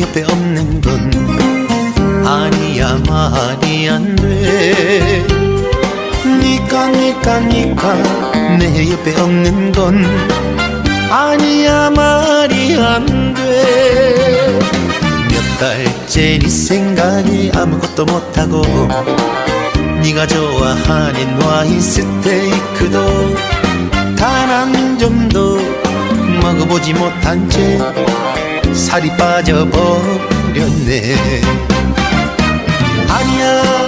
옆에 없는 건 아니야 말이 안돼. 니까 니까 니까 내 옆에 없는 건 아니야 말이 안돼. 몇 달째 네 생각이 아무것도 못하고 네가 좋아하는 와인 스테이크도 단 한 점도 보지 못한 채 살이 빠져버렸네. 아니야